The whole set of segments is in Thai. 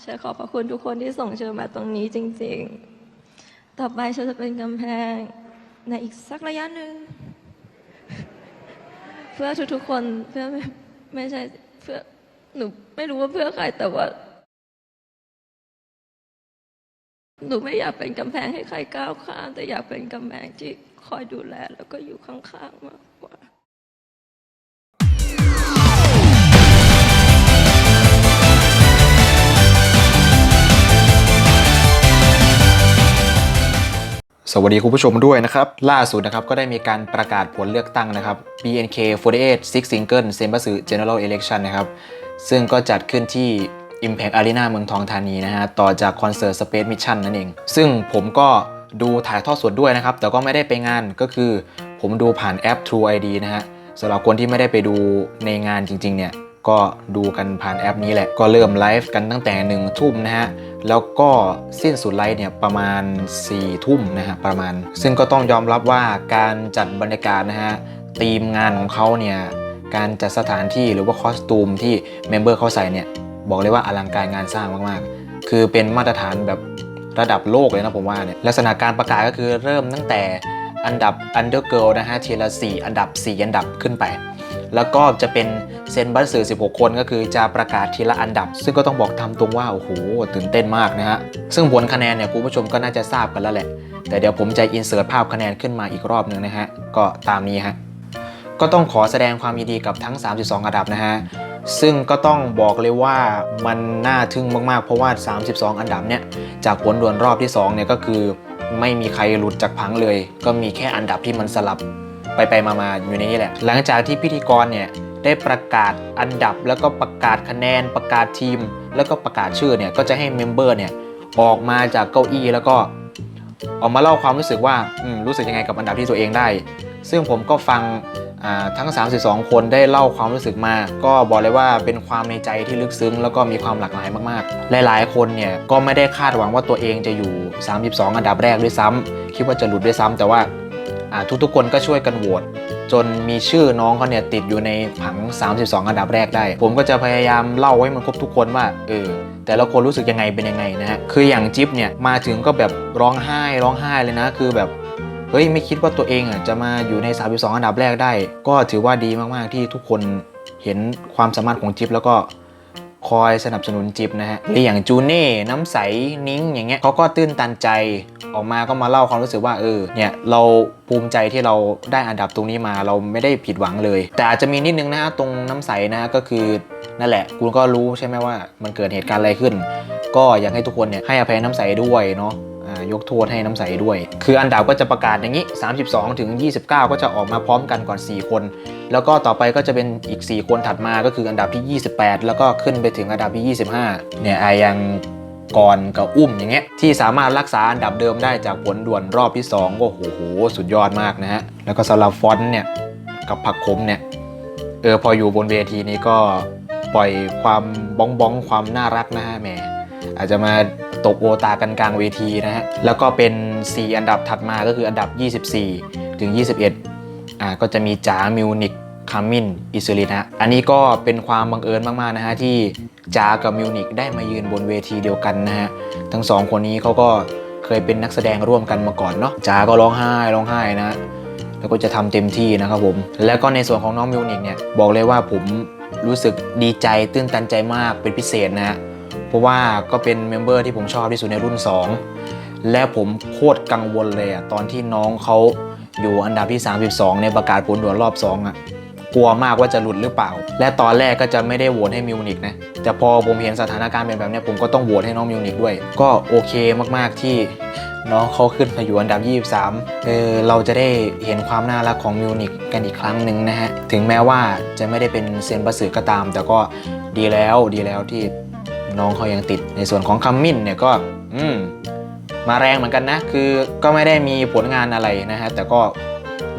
เชอขอบพระคุณทุกคนที่ส่งเชอมาตรงนี้จริง ๆ ต่อไปเชอจะเป็นกำแพงในอีกสักระยะหนึ่ง เพื่อทุกๆคนเพื่อไม่ไม่ใช่เพื่อหนูไม่รู้ว่าเพื่อใครแต่ว่า หนูไม่อยากเป็นกำแพงให้ใครก้าวข้ามแต่อยากเป็นกำแพงที่คอยดูแล แล้วก็อยู่ข้างๆมากกว่า สวัสดีคุณผู้ชมด้วยนะครับ ล่าสุดนะครับก็ได้มีการประกาศผลเลือกตั้งนะครับ BNK48 Six Single เซมบัส General Election นะครับ ซึ่งก็จัดขึ้นที่ Impact Arena เมืองทองธานีนะฮะ ต่อจากคอนเสิร์ต Space Mission นั่นเอง ซึ่งผมก็ดูถ่ายทอดสดด้วยนะครับ แต่ก็ไม่ได้ไปงานก็คือ ผมดูผ่านแอป True ID นะฮะสำหรับคนที่ไม่ได้ไปดูในงานจริงๆเนี่ย ก็ดูกันผ่านแอปนี้แหละ ก็เริ่มไลฟ์กันตั้งแต่1นึ่ทุ่มนะฮะ แล้วก็สิ้นสุดไลฟ์เนี่ยประมาณ4ี่ทุ่มนะฮะประมาณ ซึ่งก็ต้องยอมรับว่าการจัดบรรยากาศนะฮะทีมงานของเขาเนี่ยการจัดสถานที่หรือว่าคอสตูมที่เมมเบอร์เขาใส่เนี่ยบอกเลยว่าอลังการงานสร้างมากๆ คือเป็นมาตรฐานแบบระดับโลกเลยนะผมว่าเนี่ยลักษณะการประกาศก็คือเริ่มตั้งแต่อันดับ Undergirl นะฮะทีละ4อันดับ 4 อันดับขึ้นไป แล้วก็จะเป็นเซนบัสสื่อ 16 คนก็คือจะประกาศทีละอันดับ ซึ่งก็ต้องบอกทำตรงว่าโอ้โหตื่นเต้นมากนะฮะซึ่งผลคะแนนเนี่ยคุณผู้ชมก็น่าจะทราบกันแล้วแหละ แต่เดี๋ยวผมจะอินเสิร์ตภาพคะแนนขึ้นมาอีกรอบหนึ่งนะฮะก็ตามนี้ฮะก็ต้องขอแสดงความยินดีกับทั้ง 32 อันดับนะฮะซึ่งก็ต้องบอกเลยว่ามันน่าทึ่งมากๆ เพราะว่า 32 อันดับเนี่ยจากผลด่วนรอบที่2เนี่ยก็คือไม่มีใครหลุดจากพังเลย ก็มีแค่อันดับที่มันสลับ ไปไปมามาอยู่ในนี้แหละ หลังจากที่พิธีกรเนี่ยได้ประกาศอันดับแล้วก็ประกาศคะแนนประกาศทีม แล้วก็ประกาศชื่อเนี่ยก็จะให้เมมเบอร์เนี่ยออกมาจากเก้าอี้แล้วก็ออกมาเล่าความรู้สึกว่ารู้สึกยังไงกับอันดับที่ตัวเองได้ ซึ่งผมก็ฟังอ่าทั้ง 32 คนได้เล่าความรู้สึกมา ก็บอกเลยว่าเป็นความในใจที่ลึกซึ้ง แล้วก็มีความหลากหลายมากๆ หลายๆ คนเนี่ยก็ไม่ได้คาดหวังว่าตัวเองจะอยู่ 32 อันดับแรกด้วยซ้ำคิดว่าจะหลุดด้วยซ้ำแต่ว่า ทุกๆคนก็ช่วยกันโหวตจนมีชื่อน้องเขาเนี่ยติดอยู่ในผัง 32 อันดับแรกได้ ผมก็จะพยายามเล่าให้มันครบทุกคนว่าเออแต่ละคนรู้สึกยังไงเป็นยังไงนะฮะคืออย่างจิ๊บเนี่ยมาถึงก็แบบร้องไห้ร้องไห้เลยนะ คือแบบเฮ้ยไม่คิดว่าตัวเองอะจะมาอยู่ใน 32 อันดับแรกได้ ก็ถือว่าดีมากๆที่ทุกคนเห็นความสามารถของจิ๊บแล้วก็ คอยสนับสนุนจิ๊บนะฮะหรืออย่างจูเน่น้ำใสนิ้งอย่างเงี้ยเขาก็ตื้นตันใจออกมาก็มาเล่าความรู้สึกว่าเออเนี่ยเราภูมิใจที่เราได้อันดับตรงนี้มาเราไม่ได้ผิดหวังเลย แต่อาจจะมีนิดนึงนะฮะตรงน้ำใสนะก็คือนั่นแหละคุณก็รู้ใช่ไหมว่ามันเกิดเหตุการณ์อะไรขึ้น ก็อยากให้ทุกคนเนี่ยให้อภัยน้ำใสด้วยเนาะ ยกโทษให้น้ำใสด้วย คืออันดับก็จะประกาศอย่างนี้ 32 ถึง 29 ก็จะออกมาพร้อมกันก่อน 4 คน แล้วก็ต่อไปก็จะเป็นอีก 4 คนถัดมาก็คืออันดับที่ 28 แล้วก็ขึ้นไปถึงอันดับที่ 25 เนี่ยไอยังก่อนกับอุ้มอย่างเงี้ยที่สามารถรักษาอันดับเดิมได้จากผลด่วนรอบที่ 2 ก็โอ้โหสุดยอดมากนะฮะ แล้วก็สำหรับฟอนต์เนี่ยกับผักขมเนี่ยเออพออยู่บนเวทีนี้ก็ปล่อยความบ้องบ้องความน่ารักนะฮะแหมอาจจะมา ตกโอตากันกลางเวทีนะฮะ แล้วก็เป็น 4 อันดับถัดมาก็คืออันดับ 24 ถึง 21 อ่า ก็จะมีจ๋ามิวนิกคามินอิสุลินะ อันนี้ก็เป็นความบังเอิญมาก ๆ นะฮะ ที่จ๋ากับมิวนิกได้มายืนบนเวทีเดียวกันนะฮะ ทั้งสองคนนี้เขาก็เคยเป็นนักแสดงร่วมกันมาก่อนเนาะจ๋าก็ร้องไห้ร้องไห้นะแล้วก็จะทำเต็มที่นะครับผม แล้วก็ในส่วนของน้องมิวนิกเนี่ยบอกเลยว่าผมรู้สึกดีใจตื้นตันใจมากเป็นพิเศษนะฮะ เพราะว่าก็เป็นเมมเบอร์ที่ผมชอบที่สุดในรุ่น 2 และผมโคตรกังวลเลยอะตอนที่น้องเขาอยู่อันดับที่ 32 ในประกาศผลด่วนรอบ 2อะกลัวมากว่าจะหลุดหรือเปล่า และตอนแรกก็จะไม่ได้โหวตให้มิวนิกนะ แต่พอผมเห็นสถานการณ์เป็นแบบนี้ผมก็ต้องโหวตให้น้องมิวนิกด้วย ก็โอเคมากๆที่น้องเขาขึ้นมาอยู่อันดับ 23 เออเราจะได้เห็นความน่ารักของมิวนิกกันอีกครั้งหนึ่งนะฮะ ถึงแม้ว่าจะไม่ได้เป็นเซนบัสสึก็ตาม แต่ก็ดีแล้วดีแล้วที่ น้องเขายังติด ในส่วนของคัมมินเนี่ยก็อืมมาแรงเหมือนกันนะ คือก็ไม่ได้มีผลงานอะไรนะฮะ แต่ก็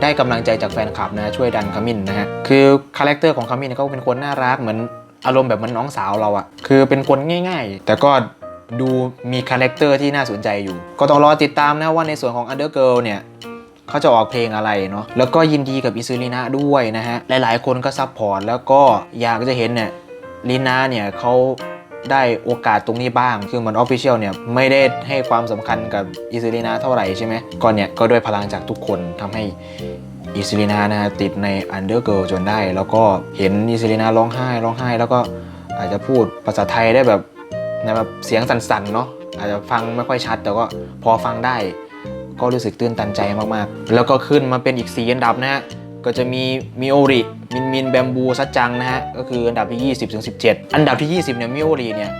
ได้กำลังใจจากแฟนคลับนะช่วยดันคัมมินนะฮะ คือคาแรคเตอร์ของคัมมินเขาเป็นคนน่ารักเหมือนอารมณ์แบบเหมือนน้องสาวเราอะคือเป็นคนง่าย ๆ แต่ก็ดูมีคาแรคเตอร์ที่น่าสนใจอยู่ ก็ต้องรอติดตามนะว่าในส่วนของ Undergirl เนี่ยเขาจะออกเพลงอะไรเนาะ แล้วก็ยินดีกับอิซูลินะด้วยนะฮะ หลายๆ คนก็ซัพพอร์ตแล้วก็อยากจะเห็นเนี่ยลีนาเนี่ยเขา ได้โอกาสตรงนี้บ้าง คือมือนออฟฟิเชียลเนี่ย ไม่ได้ให้ความสำคัญกับอิซิลินาเท่าไหร่ใช่ไหมก็เนี่ยก็ด้วยพลังจากทุกคนทำให้อิซิลินานะติดในอันเดอร์เกิลจนได้ แล้วก็เห็นอิซิลินาร้องไห้ร้องไห้ แล้วก็อาจจะพูดภาษาไทยได้แบบในแบบเสียงสั่นๆเนาะอาจจะฟังไม่ค่อยชัด แต่ก็พอฟังได้ ก็รู้สึกตื้นตันใจมากๆ แล้วก็ขึ้นมาเป็นอีก4อันดับนะฮะ ก็จะมีมิโอริ มินมินแบมบูซัจจังนะฮะ ก็คืออันดับที่ 20ถึง17 อันดับที่ 20เนี่ยมิโอริเนี่ย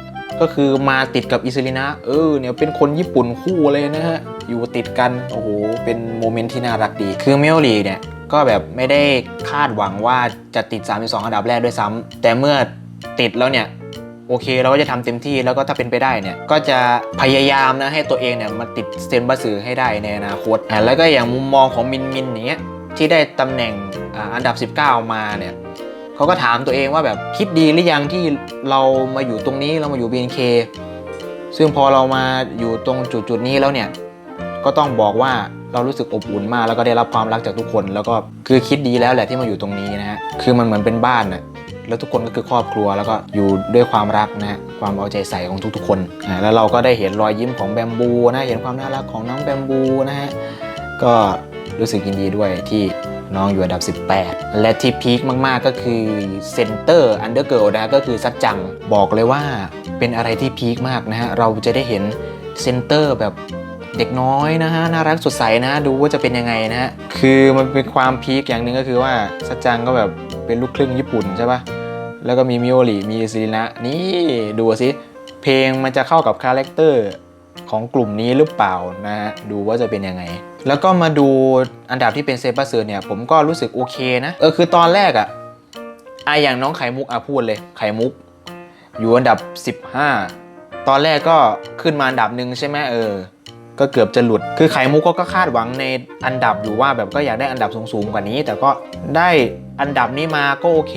ก็คือมาติดกับอิซิลินะ เออเนี่ยเป็นคนญี่ปุ่นคู่เลยนะฮะ อยู่ติดกัน โอ้โห เป็นโมเมนต์ที่น่ารักดี คือมิโอริเนี่ย ก็แบบไม่ได้คาดหวังว่าจะติด 32 อันดับแรกด้วยซ้ำแต่เมื่อติดแล้วเนี่ยโอเคเราก็จะทำเต็มที่แล้วก็ถ้าเป็นไปได้เนี่ยก็จะพยายามนะให้ตัวเองเนี่ยมาติดเซนบัสือให้ได้ในอนาคตอะแล้วก็อย่างมุมมองของมินมินอย่างเงี้ย ที่ได้ตำแหน่งอันดับ 19 มาเนี่ยเขาก็ถามตัวเองว่าแบบคิดดีหรือยังที่เรามาอยู่ตรงนี้เรามาอยู่ BNK ซึ่งพอเรามาอยู่ตรงจุดจุดๆนี้แล้วเนี่ยก็ต้องบอกว่าเรารู้สึกอบอุ่นมากแล้วก็ได้รับความรักจากทุกคน แล้วก็คือคิดดีแล้วแหละที่มาอยู่ตรงนี้นะฮะคือมันเหมือนเป็นบ้านนะแล้วทุกคนก็คือครอบครัวแล้วก็อยู่ด้วยความรักนะฮะความเอาใจใส่ของทุกๆ คนอ่าแล้วเราก็ได้เห็นรอยยิ้มของแบมบูนะเห็นความน่ารักของน้องแบมบูนะฮะก็ รู้สึกยินดีด้วยที่น้องอยู่อันดับ 18 และที่พีคมากๆก็คือเซนเตอร์อันเดอร์เกิลนะก็คือซัดจังบอกเลยว่าเป็นอะไรที่พีคมากนะฮะ เราจะได้เห็นเซนเตอร์แบบเด็กน้อยนะฮะ น่ารักสดใสนะดูว่าจะเป็นยังไงนะฮะ คือมันเป็นความพีคอย่างหนึ่งก็คือว่าซัดจังก็แบบเป็นลูกครึ่งญี่ปุ่นใช่ปะแล้วก็มีมิโอริมีซีนะนี่ดูสิ เพลงมันจะเข้ากับคาแรคเตอร์ ของกลุ่มนี้หรือเปล่านะฮะดูว่าจะเป็นยังไง แล้วก็มาดูอันดับที่เป็นเซปัสเซอร์เนี่ยผมก็รู้สึกโอเคนะเออคือตอนแรกอะอะอย่างน้องไข่มุกอะพูดเลยไข่มุก อยู่อันดับ 15 ตอนแรกก็ขึ้นมาอันดับหนึ่งใช่ไหมเออก็เกือบจะหลุด คือไข่มุกก็คาดหวังในอันดับอยู่ว่าแบบก็อยากได้อันดับสูงๆกว่านี้ แต่ก็ได้อันดับนี้มาก็โอเค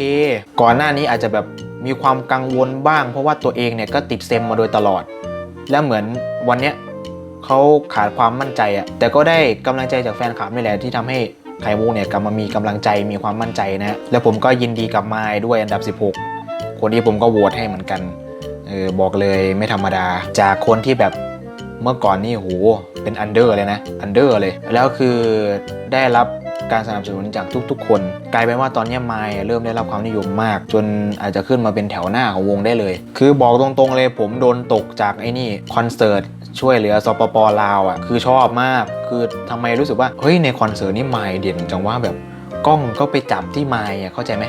ก่อนหน้านี้อาจจะแบบมีความกังวลบ้าง เพราะว่าตัวเองเนี่ยก็ติดเซมมาโดยตลอด แล้วเหมือนวันเนี้ยเขาขาดความมั่นใจอะแต่ก็ได้กำลังใจจากแฟนคลับนี่แหละที่ทำให้ไข่มุกเนี่ยกลับมามีกำลังใจมีความมั่นใจนะแล้วผมก็ยินดีกับไมายด้วยอันดับ 16 คนที่ผมก็โหวตให้เหมือนกันเออบอกเลยไม่ธรรมดา จากคนที่แบบเมื่อก่อนนี่โหเป็นอันเดอร์เลยนะอันเดอร์เลย แล้วคือได้รับ การสนับสนุนจากทุกๆ คน กลายเป็นว่าตอนนี้ไมล์เริ่มได้รับความนิยมมาก จนอาจจะขึ้นมาเป็นแถวหน้าของวงได้เลย คือบอกตรงๆเลยผมโดนตกจากไอ้นี่คอนเสิร์ตช่วยเหลือสปปลาวอะคือชอบมาก คือทำไมรู้สึกว่าเฮ้ยในคอนเสิร์ตนี่ไมล์เด่นจังว่าแบบกล้องก็ไปจับที่ไม่เข้าใจไหม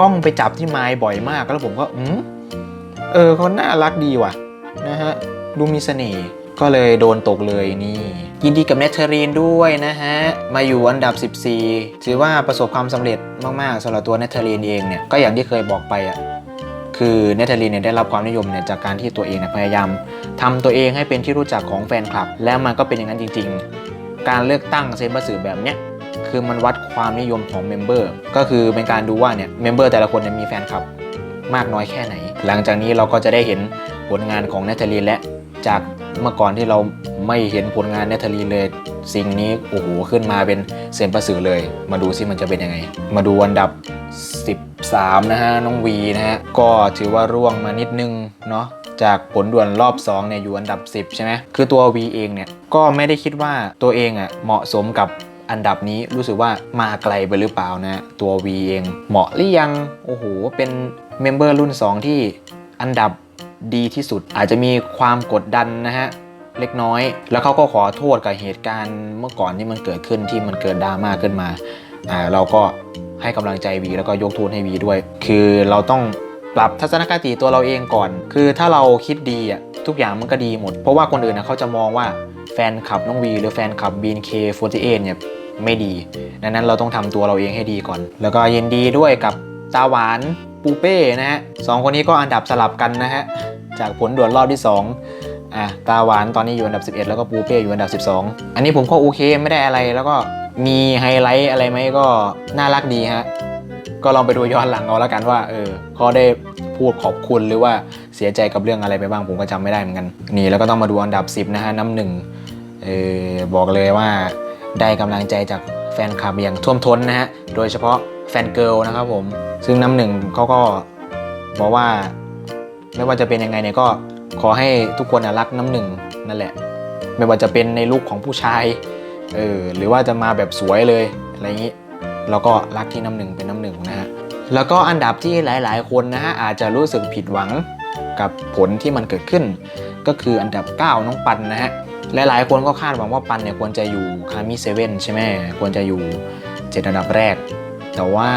กล้องไปจับที่ไมล์บ่อยมากแล้วผมก็อืมเออเขาน่ารักดีว่ะนะฮะดูมีเสน่ห์ ก็เลยโดนตกเลยนี่ ยินดีกับเนเธอรีนด้วยนะฮะ มาอยู่อันดับ 14 ถือว่าประสบความสำเร็จมากๆสำหรับตัวเนเธอรีนเองเนี่ย ก็อย่างที่เคยบอกไปอะคือเนเธอรีนเนี่ยได้รับความนิยมเนี่ยจากการที่ตัวเองเนี่ยพยายามทำตัวเองให้เป็นที่รู้จักของแฟนคลับ แล้วมันก็เป็นอย่างนั้นจริง ๆ การเลือกตั้งเซนบัสสือแบบเนี้ยคือมันวัดความนิยมของเมมเบอร์ก็คือเป็นการดูว่าเนี่ยเมมเบอร์แต่ละคนเนี่ยมีแฟนคลับมากน้อยแค่ไหน หลังจากนี้เราก็จะได้เห็นผลงานของเนทาลีนและ จากเมื่อก่อนที่เราไม่เห็นผลงานเนทลีเลย สิ่งนี้โอ้โหขึ้นมาเป็นเซนประสือเลย มาดูซิมันจะเป็นยังไง มาดูอันดับ 13 นะฮะน้องวีนะฮะก็ถือว่าร่วงมานิดนึงเนาะจากผลด่วนรอบ2เนี่ยอยู่อันดับ 10 ใช่ไหมคือตัว V เองเนี่ยก็ไม่ได้คิดว่าตัวเองอะเหมาะสมกับอันดับนี้รู้สึกว่ามาไกลไปหรือเปล่านะตัว V เองเหมาะหรือยัง โอ้โห เป็นเมมเบอร์รุ่น 2 ที่อันดับ ดีที่สุด อาจจะมีความกดดันนะฮะเล็กน้อย แล้วเขาก็ขอโทษกับเหตุการณ์เมื่อก่อนที่มันเกิดขึ้นที่มันเกิดดราม่าขึ้นมาอ่าเราก็ให้กำลังใจวีแล้วก็ยกโทษให้วีด้วย คือเราต้องปรับทัศนคติตัวเราเองก่อน คือถ้าเราคิดดีอะทุกอย่างมันก็ดีหมด เพราะว่าคนอื่นนะเขาจะมองว่าแฟนคลับน้องวี หรือแฟนคลับ BNK48 เเนี่ยไม่ดี ดังนั้นเราต้องทำตัวเราเองให้ดีก่อน แล้วก็ยินดีด้วยกับตาหวานปูเป้นะฮะสองคนนี้ก็อันดับสลับกันนะฮะ จากผลด่วนรอบที่ 2อะตาหวานตอนนี้อยู่อันดับ 11 แล้วก็ปูเป้อยู่อันดับ 12 อันนี้ผมก็โอเคไม่ได้อะไรแล้วก็มีไฮไลท์อะไรไหมก็น่ารักดีฮะก็ลองไปดูย้อนหลังเอาแล้วกันว่าเออเขาได้พูดขอบคุณหรือว่าเสียใจกับเรื่องอะไรไปบ้างผมก็จำไม่ได้เหมือนกัน นี่แล้วก็ต้องมาดูอันดับ 10 นะฮะน้ำหนึ่งเออบอกเลยว่าได้กำลังใจจากแฟนคลับอย่างท่วมท้นนะฮะโดยเฉพาะแฟนเกิลนะครับผมซึ่งน้ำหนึ่งเขาก็บอกว่า ไม่ว่าจะเป็นยังไงเนี่ยก็ขอให้ทุกคนรักน้ำหนึ่งนั่นแหละ ไม่ว่าจะเป็นในลุคของผู้ชายเออหรือว่าจะมาแบบสวยเลยอะไรอย่างนี้เราก็รักที่น้ำหนึ่งเป็นน้ำหนึ่งนะฮะแล้วก็อันดับที่หลาย ๆ คนนะฮะอาจจะรู้สึกผิดหวังกับผลที่มันเกิดขึ้น ก็คืออันดับ 9 น้องปันนะฮะหลาย ๆ คนก็คาดหวังว่าปันเนี่ยควรจะอยู่คามิเซเว่นใช่ไหมควรจะอยู่เจ็ดอันดับแรก แต่ว่า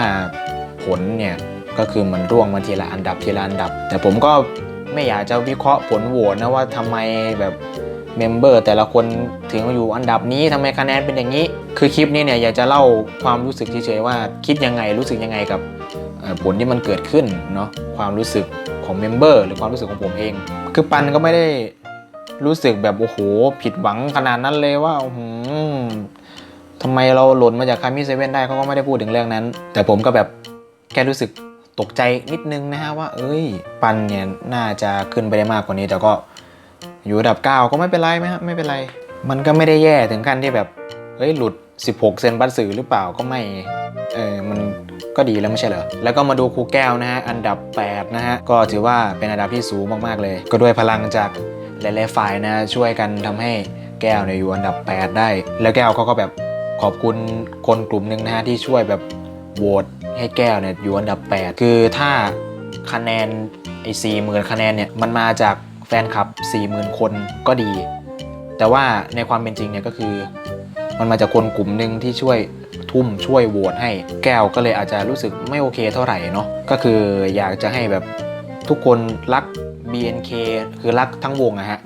ผลเนี่ย ก็คือมันร่วงมาทีละอันดับทีละอันดับ แต่ผมก็ไม่อยากจะวิเคราะห์ผลโหวตนะว่าทำไมแบบเมมเบอร์แต่ละคนถึงอยู่อันดับนี้ทำไมคะแนนเป็นอย่างนี้ คือคลิปนี้เนี่ยอยากจะเล่าความรู้สึกเฉยๆว่าคิดยังไงรู้สึกยังไงกับผลที่มันเกิดขึ้นเนาะความรู้สึกของเมมเบอร์หรือความรู้สึกของผมเอง คือปันก็ไม่ได้รู้สึกแบบโอ้โหผิดหวังขนาดนั้นเลยว่าหือทำไมเราหล่นมาจากคามิเซเว่นได้เขาก็ไม่ได้พูดถึงเรื่องนั้น แต่ผมก็แบบแค่รู้สึก ตกใจนิดนึงนะฮะว่า เอ้ย ปันเนี่ยน่าจะขึ้นไปได้มากกว่านี้ แต่ก็อยู่อันดับ 9 ก็ไม่เป็นไรไหมฮะไม่เป็นไร มันก็ไม่ได้แย่ถึงขั้นที่แบบเฮ้ยหลุด 16 เซนบัตสื่อหรือเปล่าก็ไม่เออมันก็ดีแล้วไม่ใช่เหรอ แล้วก็มาดูครูแก้วนะฮะ อันดับ 8 นะฮะ ก็ถือว่าเป็นอันดับที่สูงมากๆเลย ก็ด้วยพลังจากหลายๆฝ่ายนะช่วยกันทำให้แก้วเนี่ยอยู่อันดับ 8 ได้ แล้วแก้วเขาก็แบบขอบคุณคนกลุ่มหนึ่งนะฮะที่ช่วยแบบโหวต ให้แก้วเนี่ยอยู่อันดับ 8 คือถ้าคะแนนไอ้สี่หมื่นคะแนนเนี่ยมันมาจากแฟนคลับ40,000 คนก็ดี แต่ว่าในความเป็นจริงเนี่ยก็คือ มันมาจากคนกลุ่มหนึ่งที่ช่วยทุ่มช่วยโหวตให้แก้วก็เลยอาจจะรู้สึกไม่โอเคเท่าไหร่เนาะก็คืออยากจะให้แบบทุกคนรัก BNK คือรักทั้งวงอะฮะ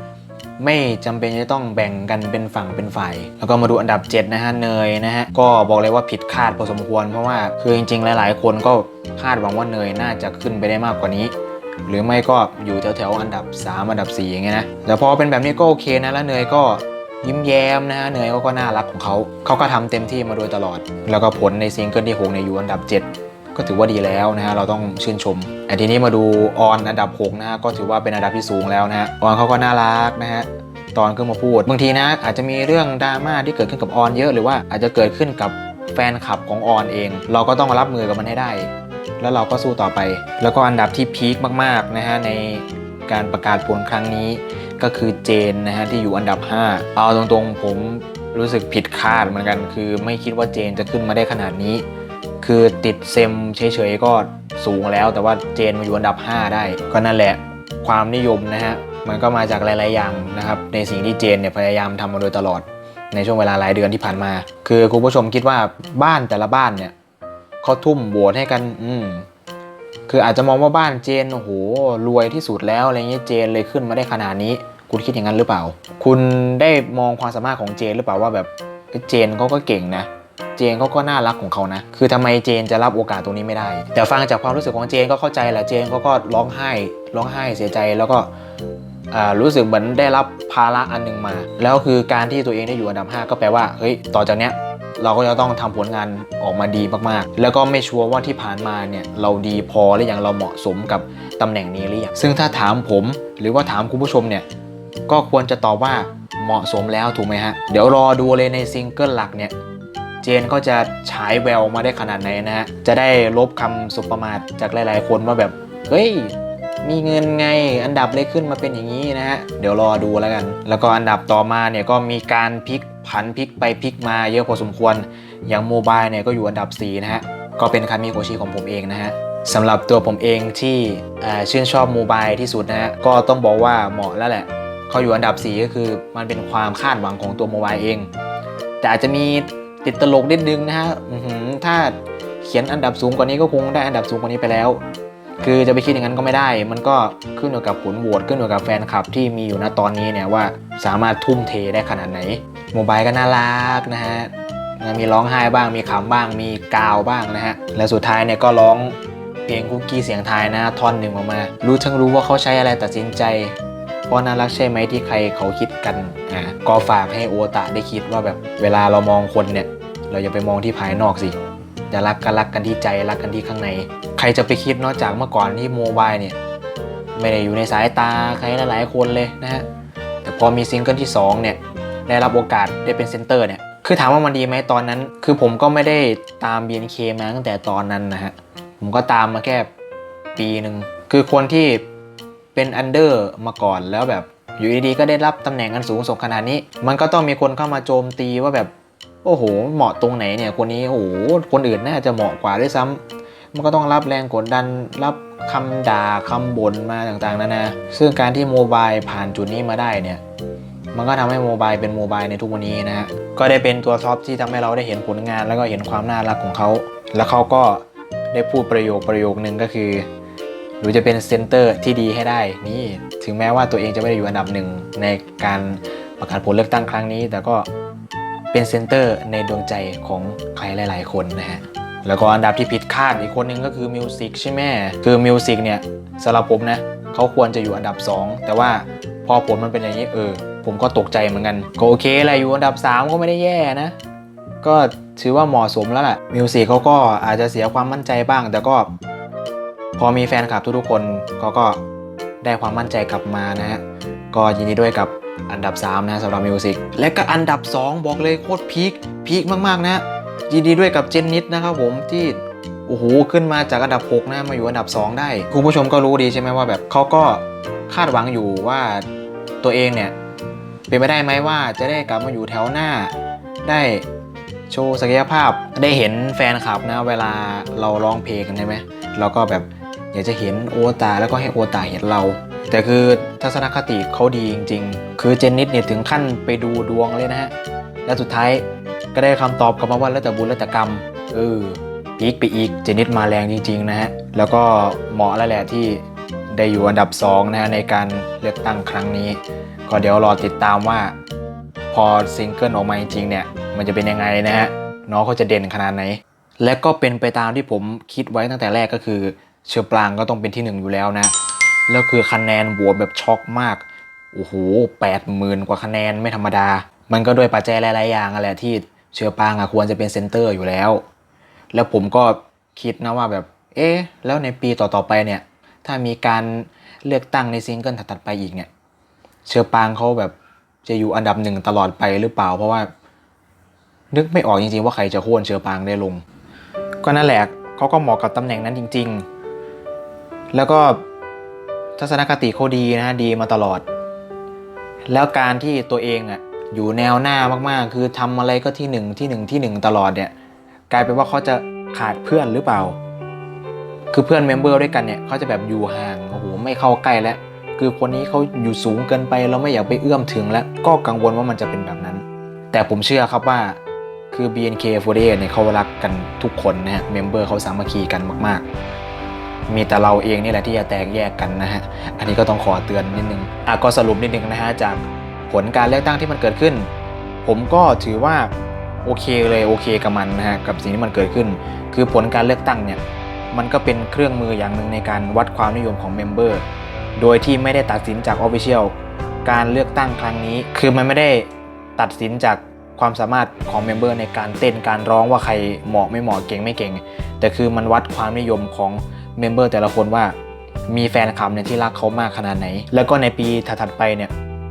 ไม่จำเป็นจะต้องแบ่งกันเป็นฝั่งเป็นฝ่าย แล้วก็มาดูอันดับ 7 นะฮะเนยนะฮะก็บอกเลยว่าผิดคาดพอสมควร เพราะว่าคือจริงๆ หลายๆ คนก็คาดหวังว่าเนยน่าจะขึ้นไปได้มากกว่านี้ หรือไม่ก็อยู่แถวๆอันดับ 3 อันดับ 4 อย่างเงี้ยนะแต่พอเป็นแบบนี้ก็โอเคนะแล้วเนยก็ยิ้มแย้มนะฮะเนยเขาก็น่ารักของเขาเขาก็ทำเต็มที่มาโดยตลอด แล้วก็ผลในซิงเกิลที่6ในยอยู่อันดับ 7 ก็ถือว่าดีแล้วนะฮะเราต้องชื่นชมไอ้ทีนี้มาดูออนอันดับ6นะฮะก็ถือว่าเป็นอันดับที่สูงแล้วนะฮะออนเขาก็น่ารักนะฮะตอนขึ้นมาพูดบางทีนะอาจจะมีเรื่องดราม่าที่เกิดขึ้นกับออนเยอะหรือว่าอาจจะเกิดขึ้นกับแฟนคลับของออนเอง เราก็ต้องรับมือกับมันให้ได้ แล้วเราก็สู้ต่อไป แล้วก็อันดับที่พีคมากๆนะฮะในการประกาศผลครั้งนี้ก็คือเจนนะฮะที่อยู่อันดับ 5 เอาตรงๆผมรู้สึกผิดคาดเหมือนกัน คือไม่คิดว่าเจนจะขึ้นมาได้ขนาดนี้ คือติดเซมเฉยๆก็สูงแล้ว แต่ว่าเจนมาอยู่อันดับ 5 ได้ ก็นั่นแหละความนิยมนะฮะมันก็มาจากหลาย ๆ อย่างนะครับในสิ่งที่เจนเนี่ยพยายามทำมาโดยตลอดในช่วงเวลาหลายเดือนที่ผ่านมา คือคุณผู้ชมคิดว่าบ้านแต่ละบ้านเนี่ยเขาทุ่มโหวตให้กันอืมคืออาจจะมองว่าบ้านเจนโอ้โหรวยที่สุดแล้วอะไรเงี้ยเจนเลยขึ้นมาได้ขนาดนี้ คุณคิดอย่างนั้นหรือเปล่า คุณได้มองความสามารถของเจนหรือเปล่าว่าแบบเจนเขาก็เก่งนะ เจนเขาก็น่ารักของเขานะ คือทำไมเจนจะรับโอกาสตรงนี้ไม่ได้ แต่ฟังจากความรู้สึกของเจนก็เข้าใจแหละ เจนเขาก็ร้องไห้ ร้องไห้เสียใจแล้วก็รู้สึกเหมือนได้รับภาระอันหนึงมา แล้วคือการที่ตัวเองได้อยู่อันดับ 5 ก็แปลว่า เฮ้ย ต่อจากเนี้ยเราก็จะต้องทำผลงานออกมาดีมากๆ แล้วก็ไม่ชัวร์ว่าที่ผ่านมาเนี่ยเราดีพอหรือยังเราเหมาะสมกับตำแหน่งนี้หรือยัง ซึ่งถ้าถามผมหรือว่าถามคุณผู้ชมเนี่ย ก็ควรจะตอบว่าเหมาะสมแล้วถูกไหมฮะ เดี๋ยวรอดูเลยในซิงเกิลหลักเนี่ย นก็จะฉายแววมาได้ขนาดไหนนะฮะ จะได้ลบคำสุประมาทจากหลายๆ คนว่าแบบ เฮ้ย มีเงินไง อันดับเลยขึ้นมาเป็นอย่างนี้นะฮะ เดี๋ยวรอดูแล้วกัน แล้วก็อันดับต่อมาเนี่ยก็มีการพลิกผันพลิกไปพลิกมาเยอะพอสมควร อย่างโมบายเนี่ยก็อยู่อันดับ 4 นะฮะ ก็เป็นคามิโกชิของผมเองนะฮะสำหรับตัวผมเองที่ชื่นชอบโมบายที่สุดนะฮะ ก็ต้องบอกว่าเหมาะแล้วแหละเขาอยู่อันดับ 4 ก็คือมันเป็นความคาดหวังของตัวโมบายเอง แต่อาจจะมี ติดตลกนิดนึงนะฮะถ้าเขียนอันดับสูงกว่านี้ก็คงได้อันดับสูงกว่านี้ไปแล้ว คือจะไปคิดอย่างนั้นก็ไม่ได้ มันก็ขึ้นอยู่กับผลโหวตขึ้นอยู่กับแฟนคลับที่มีอยู่ณตอนนี้เนี่ยว่าสามารถทุ่มเทได้ขนาดไหนโมบายก็น่ารักนะฮะมีร้องไห้บ้างมีขำบ้างมีกาวบ้างนะฮะและสุดท้ายเนี่ยก็ร้องเพลงคุกกี้เสียงไทยนะท่อนหนึ่งออกมา รู้ทั้งรู้ว่าเขาใช้อะไรตัดสินใจ เพราะน่ารักใช่ไหมที่ใครเขาคิดกันอ่าก็ฝากให้โอตะได้คิดว่าแบบเวลาเรามองคนเนี่ย เราอย่าไปมองที่ภายนอกสิจะรักกันรักกันที่ใจรักกันที่ข้างใน ใครจะไปคิดนอกจากเมื่อก่อนที่โมบายเนี่ยไม่ได้อยู่ในสายตาใครหลายๆคนเลยนะฮะแต่พอมีซิงเกิลที่2เนี่ยได้รับโอกาสได้เป็นเซนเตอร์เนี่ยคือถามว่ามันดีไหมตอนนั้น คือผมก็ไม่ได้ตาม BNK มาตั้งแต่ตอนนั้นนะฮะผมก็ตามมาแค่ปีหนึ่งคือคนที่ เป็นอันเดอร์มาก่อนแล้วแบบอยู่ดีๆก็ได้รับตำแหน่งอันสูงส่งขนาดนี้ มันก็ต้องมีคนเข้ามาโจมตีว่าแบบโอ้โห เหมาะตรงไหนเนี่ยคนนี้โอ้โหคนอื่นน่าจะเหมาะกว่าด้วยซ้ำมันก็ต้องรับแรงกดดันรับคำด่าคำบ่นมาต่างๆนานาซึ่งการที่โมบายผ่านจุดนี้มาได้เนี่ยมันก็ทำให้โมบายเป็นโมบายในทุกวันนี้นะฮะก็ได้เป็นตัวท็อปที่ทำให้เราได้เห็นผลงาน แล้วก็เห็นความน่ารักของเขา แล้วเขาก็ได้พูดประโยคประโยคนึงก็คือ หนูจะเป็นเซนเตอร์ที่ดีให้ได้ นี่ถึงแม้ว่าตัวเองจะไม่ได้อยู่อันดับหนึ่งในการประกาศผลเลือกตั้งครั้งนี้ แต่ก็เป็นเซนเตอร์ในดวงใจของใครหลาย ๆ คนนะฮะแล้วก็อันดับที่ผิดคาดอีกคนนึงก็คือมิวสิกใช่ไหมคือมิวสิกเนี่ยสำหรับผมนะเขาควรจะอยู่อันดับ 2 แต่ว่าพอผลมันเป็นอย่างนี้เออ ผมก็ตกใจเหมือนกันก็โอเคแหละอยู่อันดับ 3 ก็ไม่ได้แย่นะ ก็ถือว่าเหมาะสมแล้วแหละมิวสิกเขาก็อาจจะเสียความมั่นใจบ้าง แต่ก็ พอมีแฟนคลับทุกๆคนเขาก็ได้ความมั่นใจกลับมานะฮะก็ยินดีด้วยกับอันดับ 3 นะสำหรับมิวสิกและก็อันดับ 2 บอกเลยโคตรพีคพีคมากๆนะ ยินดีด้วยกับเจนนิดนะครับผมที่โอ้โหขึ้นมาจากอันดับ 6 นะมาอยู่อันดับ 2 ได้คุณผู้ชมก็รู้ดีใช่ไหมว่าแบบเขาก็คาดหวังอยู่ว่าตัวเองเนี่ยเป็นไปได้ไหมว่าจะได้กลับมาอยู่แถวหน้า ได้โชว์ศักยภาพได้เห็นแฟนคลับนะเวลาเราร้องเพลงกันใช่ไหมเราก็แบบ อยากจะเห็นโอตาแล้วก็ให้โอตาเห็นเรา แต่คือทัศนคติเขาดีจริง ๆ คือเจนนิดเนี่ยถึงขั้นไปดูดวงเลยนะฮะ แล้วสุดท้ายก็ได้คำตอบกลับมาว่าแล้วแต่บุญแล้วแต่กรรมเออพีกไปอีกเจนิดมาแรงจริง ๆ นะฮะ แล้วก็เหมาะแล้วแหละที่ได้อยู่อันดับ2นะฮะในการเลือกตั้งครั้งนี้ ก็เดี๋ยวรอติดตามว่าพอซิงเกิลออกมาจริงๆเนี่ย มันจะเป็นยังไงนะฮะน้องเขาจะเด่นขนาดไหน และก็เป็นไปตามที่ผมคิดไว้ตั้งแต่แรกก็คือ เชอปรางก็ต้องเป็นที่หนึ่งอยู่แล้วนะ แล้วคือคะแนนโหวตแบบช็อกมาก โอ้โหแปดหมื่นกว่าคะแนนไม่ธรรมดา มันก็ด้วยปัจจัยหลาย ๆ อย่างอะแหละที่เชอปรางอะควรจะเป็นเซนเตอร์อยู่แล้ว แล้วผมก็คิดนะว่าแบบ เอ๊ะ แล้วในปีต่อ ๆ ไปเนี่ย ถ้ามีการเลือกตั้งในซิงเกิลถัด ๆ ไปอีกเนี่ย เชอปางเขาแบบจะอยู่อันดับหนึ่งตลอดไปหรือเปล่า เพราะว่า นึกไม่ออกจริง ๆ ว่าใครจะโค่นเชอปางได้ลง ก็นั่นแหละเขาก็เหมาะกับตำแหน่งนั้นจริง ๆ แล้วก็ทัศนคติเขาดีนะดีมาตลอด แล้วการที่ตัวเองอะอยู่แนวหน้ามากๆ คือทำอะไรก็ที่หนึ่งที่หนึ่งที่หนึ่งตลอดเนี่ยกลายเป็นว่าเขาจะขาดเพื่อนหรือเปล่า คือเพื่อนเมมเบอร์ด้วยกันเนี่ยเขาจะแบบอยู่ห่างโอ้โหไม่เข้าใกล้แล้วคือคนนี้เขาอยู่สูงเกินไปเราไม่อยากไปเอื้อมถึงแล้วก็กังวลว่ามันจะเป็นแบบนั้น แต่ผมเชื่อครับว่าคือ BNK48 เนี่ยเขารักกันทุกคนนะฮะเมมเบอร์เขาสามัคคีกันมาก ๆ มีแต่เราเองนี่แหละที่จะแตกแยกกันนะฮะ อันนี้ก็ต้องขอเตือนนิดนึงอะก็สรุปนิดนึงนะฮะจากผลการเลือกตั้งที่มันเกิดขึ้น ผมก็ถือว่าโอเคเลยโอเคกับมันนะฮะกับสิ่งที่มันเกิดขึ้น คือผลการเลือกตั้งเนี่ยมันก็เป็นเครื่องมืออย่างหนึ่งในการวัดความนิยมของเมมเบอร์โดยที่ไม่ได้ตัดสินจาก Official การเลือกตั้งครั้งนี้ คือมันไม่ได้ตัดสินจากความสามารถของเมมเบอร์ในการเต้นการร้องว่าใครเหมาะไม่เหมาะเก่งไม่เก่ง แต่คือมันวัดความนิยมของ เมมเบอร์แต่ละคนว่ามีแฟนคลับเนี่ยที่รักเขามากขนาดไหน แล้วก็ในปีถัดๆไปเนี่ย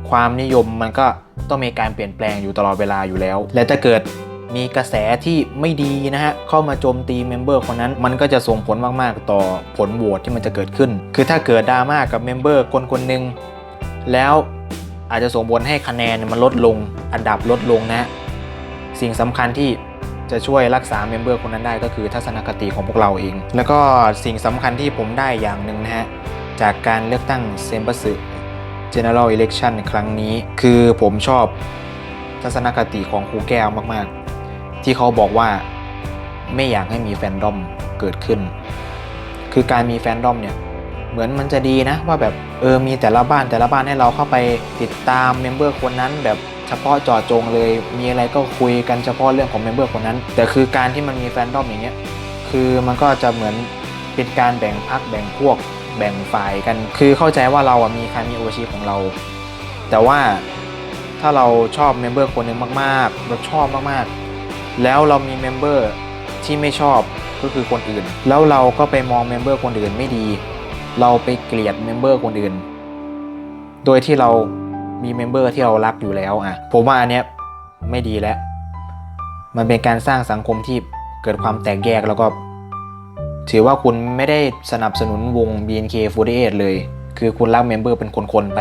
ความนิยมมันก็ต้องมีการเปลี่ยนแปลงอยู่ตลอดเวลาอยู่แล้ว และถ้าเกิดมีกระแสที่ไม่ดีนะฮะ เข้ามาโจมตีเมมเบอร์คนนั้น มันก็จะส่งผลมาก ๆ ต่อผลโหวตที่มันจะเกิดขึ้น คือถ้าเกิดดราม่ากับเมมเบอร์คนคนหนึ่งแล้วอาจจะส่งผลให้คะแนนมันลดลง อันดับลดลงนะฮะสิ่งสำคัญที่ จะช่วยรักษาเมมเบอร์คนนั้นได้ก็คือทัศนคติของพวกเราเอง แล้วก็สิ่งสำคัญที่ผมได้อย่างหนึ่งนะฮะ จากการเลือกตั้งเซมบัสึ General Election ครั้งนี้ คือผมชอบทัศนคติของครูแก้วมากๆ ที่เขาบอกว่าไม่อยากให้มีแฟนดอมเกิดขึ้น คือการมีแฟนดอมเนี่ยเหมือนมันจะดีนะว่าแบบเออมีแต่ละบ้านแต่ละบ้านให้เราเข้าไปติดตามเมมเบอร์คนนั้นแบบ เฉพาะเจาะจงเลย มีอะไรก็คุยกันเฉพาะเรื่องของเมมเบอร์คนนั้น แต่คือการที่มันมีแฟนดอมอย่างเงี้ย คือมันก็จะเหมือนเป็นการแบ่งพักแบ่งพวกแบ่งฝ่ายกัน คือเข้าใจว่าเราอะมีใครมีโอชีของเรา แต่ว่าถ้าเราชอบเมมเบอร์คนหนึ่งมากๆเราชอบมากๆ แล้วเรามีเมมเบอร์ที่ไม่ชอบก็คือคนอื่น แล้วเราก็ไปมองเมมเบอร์คนอื่นไม่ดี เราไปเกลียดเมมเบอร์คนอื่น โดยที่เรา มีเมมเบอร์ที่เรารักอยู่แล้วอะผมว่าอันเนี้ยไม่ดีแล้ว มันเป็นการสร้างสังคมที่เกิดความแตกแยกแล้วก็ ถือว่าคุณไม่ได้สนับสนุนวง BNK48 เลย คือคุณรักเมมเบอร์เป็นคนๆไป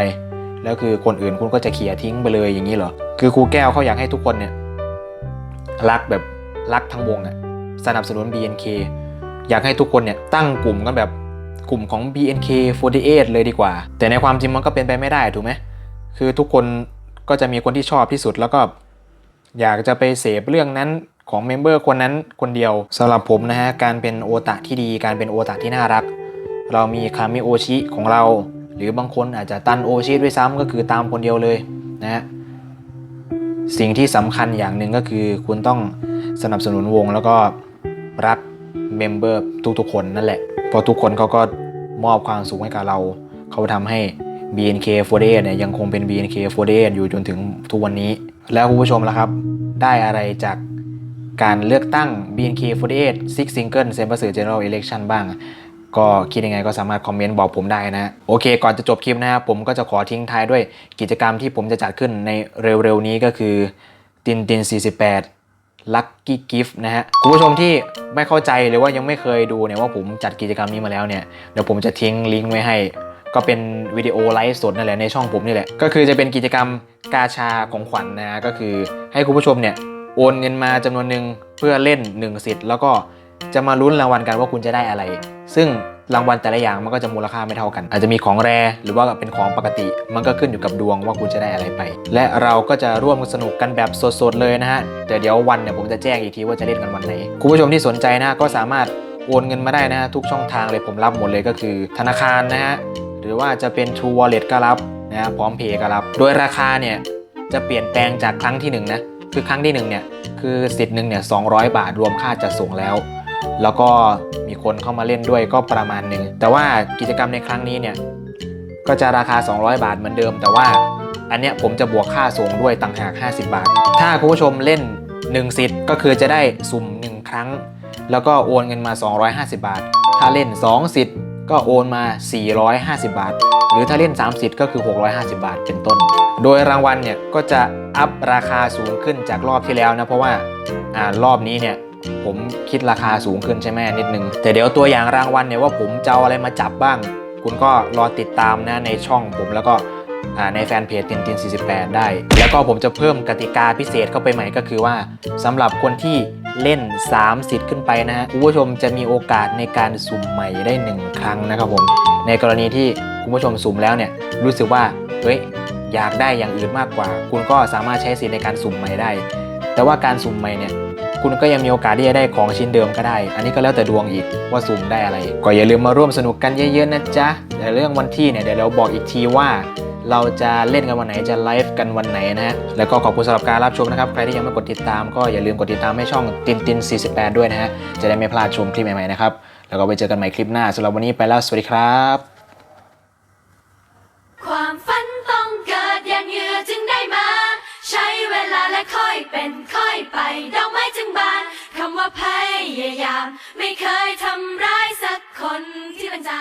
แล้วคือคนอื่นคุณก็จะเขี่ยทิ้งไปเลยอย่างนี้เหรอ คือครูแก้วเขาอยากให้ทุกคนเนี่ยรักแบบรักทั้งวงอะสนับสนุน BNK อยากให้ทุกคนเนี่ยตั้งกลุ่มกันแบบกลุ่มของ BNK48 เลยดีกว่า แต่ในความจริงมันก็เป็นไปไม่ได้ถูกไหม คือทุกคนก็จะมีคนที่ชอบที่สุดแล้วก็อยากจะไปเสพเรื่องนั้นของเมมเบอร์คนนั้นคนเดียวสำหรับผมนะฮะการเป็นโอตะที่ดีการเป็นโอตะที่น่ารัก เรามีคามิโอชิของเรา หรือบางคนอาจจะตันโอชิด้วยซ้ำก็คือตามคนเดียวเลยนะฮะสิ่งที่สำคัญอย่างหนึ่งก็คือคุณต้องสนับสนุนวงแล้วก็รักเมมเบอร์ทุกๆคนนั่นแหละเพราะทุกคนเขาก็มอบความสุขให้กับเรา เขาทำให้ BNK48 เนี่ยยังคงเป็น BNK48 อยู่จนถึงทุกวันนี้ แล้วคุณผู้ชมล่ะครับ ได้อะไรจากการเลือกตั้ง BNK48 Six Single เซม b ร์สือ General Election บ้าง ก็คิดยังไงก็สามารถคอมเมนต์บอกผมได้นะ โอเค ก่อนจะจบคลิปนะครับผมก็จะขอทิ้งท้ายด้วยกิจกรรมที่ผมจะจัดขึ้นในเร็วๆนี้ก็คือตินติน 48 Lucky Gift นะฮะคุณผู้ชมที่ไม่เข้าใจหรือว่ายังไม่เคยดูเนี่ยว่าผมจัดกิจกรรมนี้มาแล้วเนี่ยเดี๋ยวผมจะทิ้งลิงก์ไว้ให้ ก็เป็นวิดีโอไลฟ์สดนั่นแหละในช่องผมนี่แหละ ก็คือจะเป็นกิจกรรมกาชาของขวัญนนะก็คือให้คุณผู้ชมเนี่ยโอนเงินมาจำนวนหนึ่งเพื่อเล่น1สิทธิ์แล้วก็จะมาลุ้นรางวัลกันว่าคุณจะได้อะไร ซึ่งรางวัลแต่ละอย่างมันก็จะมูลค่าไม่เท่ากัน อาจจะมีของแรหรือว่าเป็นของปกติ มันก็ขึ้นอยู่กับดวงว่าคุณจะได้อะไรไป และเราก็จะร่วมสนุกกันแบบสดๆเลยนะฮะแต่เดี๋ยววันเนี่ยผมจะแจ้งอีกทีว่าจะเล่นกันวันไหนคุณผู้ชมที่สนใจนะก็สามารถโอนเงินมาได้นะฮะทุกช่องทางเลยผมรับหมดเลยก็คือ ธนาคารนะฮะ รือว่าจะเป็น True Wallet ก็รับนะฮะพร้อมเพย์ก็รับ โดยราคาเนี่ยจะเปลี่ยนแปลงจากครั้งที่ 1นงนะคือครั้งที่1เนี่ยคือสิทธิ์หนึ่งเนี่ย200บาทรวมค่าจัดส่งแล้ว แล้วก็มีคนเข้ามาเล่นด้วยก็ประมาณหนึ่งแต่ว่ากิจกรรมในครั้งนี้เนี่ยก็จะราคา 200 บาทเหมือนเดิม แต่ว่าอันเนี้ยผมจะบวกค่าส่งด้วยต่างหาก 50 บาท ถ้าคุณผู้ชมเล่น 1 สิทธิ์ก็คือจะได้สุ่ม 1 ครั้ง แล้วก็โอนเงินมา 250 บาท ถ้าเล่น 2 สิทธิ์ ก็โอนมา 450 บาท หรือถ้าเล่น3สิทธ์ก็คือ 650 บาทเป็นต้น โดยรางวัลเนี่ยก็จะอัพราคาสูงขึ้นจากรอบที่แล้วนะ เพราะว่าอ่ารอบนี้เนี่ยผมคิดราคาสูงขึ้นใช่ไหมนิดนึง แต่เดี๋ยวตัวอย่างรางวัลเนี่ยว่าผมจะเอาอะไรมาจับบ้าง คุณก็รอติดตามนะในช่องผมแล้วก็ ในแฟนเพจตินติน48 ได้ แล้วก็ผมจะเพิ่มกติกาพิเศษเข้าไปใหม่ก็คือว่าสำหรับคนที่เล่น 3 สิทธิ์ขึ้นไปนะฮะคุณผู้ชมจะมีโอกาสในการสุ่มใหม่ได้ 1 ครั้งนะครับผม ในกรณีที่คุณผู้ชมสุ่มแล้วเนี่ยรู้สึกว่าเฮ้ยอยากได้อย่างอื่นมากกว่า คุณก็สามารถใช้สิทธิ์ในการสุ่มใหม่ได้ แต่ว่าการสุ่มใหม่เนี่ยคุณก็ยังมีโอกาสที่จะได้ของชิ้นเดิมก็ได้ อันนี้ก็แล้วแต่ดวงอีกว่าสุ่มได้อะไร ก็อย่าลืมมาร่วมสนุกกันเยอะๆนะจ๊ะ แต่เรื่องวันที่เนี่ยเดี๋ยวเราบอกอีกทีว่า เราจะเล่นกันวันไหนจะไลฟ์กันวันไหนนะฮะแล้วก็ขอบคุณสำหรับการรับชมนะครับ ใครที่ยังไม่กดติดตามก็อย่าลืมกดติดตามให้ช่องตินติน 48 ด้วยนะฮะจะได้ไม่พลาดชมคลิปใหม่ๆนะครับแล้วก็ไปเจอกันใหม่คลิปหน้าสำหรับวันนี้ไปแล้วสวัสดีครับความฝันต้องเกิดอย่างเหงื่อจึงได้มา ใช้เวลาและค่อยเป็นค่อยไปดอกไม้จึงบานคำว่าพยายาม ไม่เคยทำร้ายสักคนที่เป็นใจ